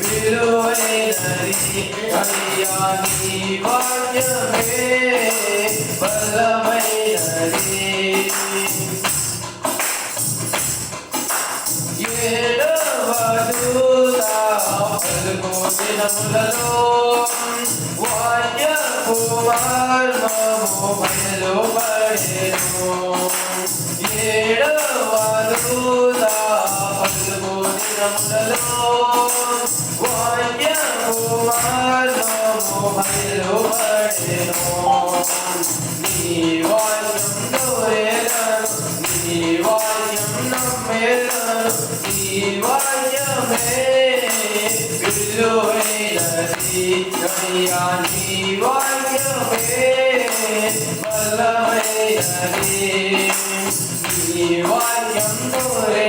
விலுவை நரி அழியாகி வாழ்வே வல்லமை நரி लो वाय कुमार नमो मलो बड़े नो येड़ वालू दा पल्लू नमलो ീവാര്യം ദൂരേ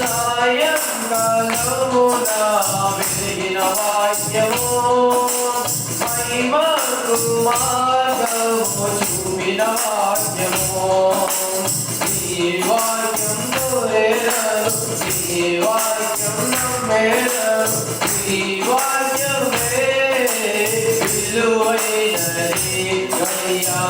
సాయంకాలమునా వెలిగిన వాక్యము. మహిమను మార్గము చూపిన వాక్యము. ఈ వాక్యం మేరలు ఈ వాక్యం మేరలు ఈ వాక్యమే విలువైనది. అయ్యా.